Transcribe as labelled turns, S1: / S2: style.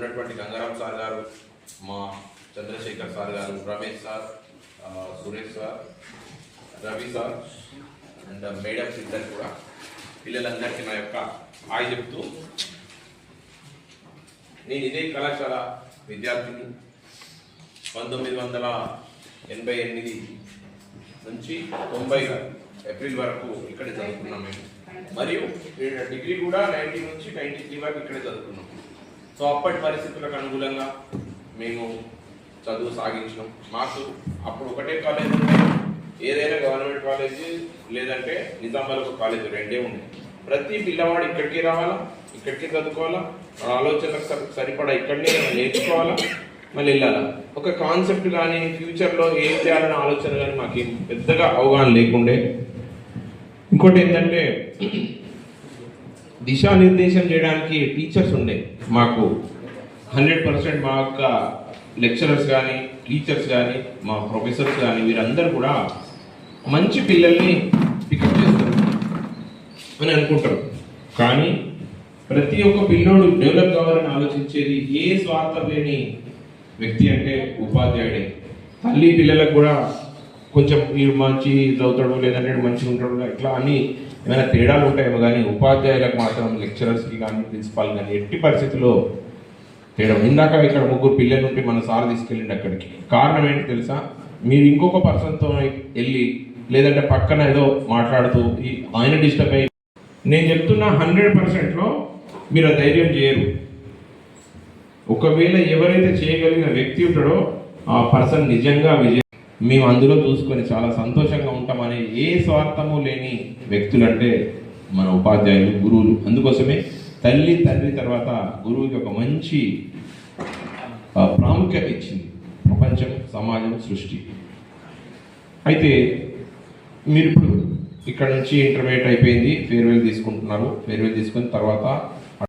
S1: ఉన్నటువంటి గంగారాం సార్ గారు మా చంద్రశేఖర్ సార్ గారు Ramesh sir Suresh sir Ravi sir and madams ఇద్దరు కూడా పిల్లలందరికీ నా యొక్క హాయ్ చెప్తూ నేను ఇదే కళాశాల విద్యార్థిని పంతొమ్మిది వందల ఎనభై ఎనిమిది నుంచి తొంభై ఏప్రిల్ వరకు ఇక్కడే చదువుకున్నాం మేము. మరియు డిగ్రీ కూడా నైన్టీ నుంచి నైన్టీ త్రీ వరకు ఇక్కడే చదువుకున్నాం. సో అప్పటి పరిస్థితులకు అనుగుణంగా మేము చదువు సాగించినాం. మాకు అప్పుడు ఒకటే కాలేజ్ ఉండే. ఏదైనా గవర్నమెంట్ కాలేజ్ లేదంటే నిజామాబాద్ ఒక కాలేజ్ రెండే ఉండే. ప్రతి పిల్లవాడు ఇక్కడికి రావాలా? ఇక్కడికి చదువుకోవాలా? ఆ ఆలోచనలకు సరి- సరిపడా ఇక్కడనే నేర్చుకోవాలా? మళ్ళీ వెళ్ళాలా? ఒక కాన్సెప్ట్ కానీ ఫ్యూచర్లో ఏం చేయాలనే ఆలోచన కానీ మాకు పెద్దగా అవగాహన లేకుండే. ఇంకోటి ఏంటంటే దిశానిర్దేశం చేయడానికి టీచర్స్ ఉండే. మాకు హండ్రెడ్ పర్సెంట్ మా యొక్క లెక్చరర్స్ కానీ టీచర్స్ కానీ మా ప్రొఫెసర్స్ కానీ వీరందరూ కూడా మంచి పిల్లల్ని పికప్ చేస్తారు అని అనుకుంటారు. కానీ ప్రతి ఒక్క పిల్లోడు డెవలప్ కావాలని ఆలోచించేది ఏ స్వార్థం లేని వ్యక్తి అంటే ఉపాధ్యాయుడే. తల్లి పిల్లలకు కూడా కొంచెం వీడు మంచి చదువుతాడు లేదంటే మంచిగా ఉంటాడు ఇట్లా అని ఏమైనా తేడాలు ఉంటాయేమో కానీ ఉపాధ్యాయులకు మాత్రం లెక్చరర్స్కి కానీ ప్రిన్సిపాల్ కానీ ఎట్టి పరిస్థితుల్లో తేడా. ఇందాక ఇక్కడ ముగ్గురు పిల్లలు ఉంటే మన సార్ తీసుకెళ్ళండి అక్కడికి. కారణం ఏంటి తెలుసా? మీరు ఇంకొక పర్సన్తో వెళ్ళి లేదంటే పక్కన ఏదో మాట్లాడుతూ ఈ ఆయన డిస్టర్బ్ అయ్యి నేను చెప్తున్న హండ్రెడ్ పర్సెంట్లో మీరు ఆ ధైర్యం చేయరు. ఒకవేళ ఎవరైతే చేయగలిగిన వ్యక్తి ఉంటాడో ఆ పర్సన్ నిజంగా విజయం మేము అందులో చూసుకొని చాలా సంతోషంగా ఉంటామని ఏ స్వార్థము లేని వ్యక్తులు అంటే మన ఉపాధ్యాయులు గురువులు. అందుకోసమే తల్లి తండ్రి తర్వాత గురువుకి ఒక మంచి ప్రాముఖ్యత ఇచ్చింది ప్రపంచం సమాజం సృష్టి. అయితే మీరు ఇప్పుడు ఇక్కడ నుంచి ఇంటర్మీడియట్ అయిపోయింది ఫేర్వెల్ తీసుకుంటున్నారు. ఫేర్వెల్ తీసుకున్న తర్వాత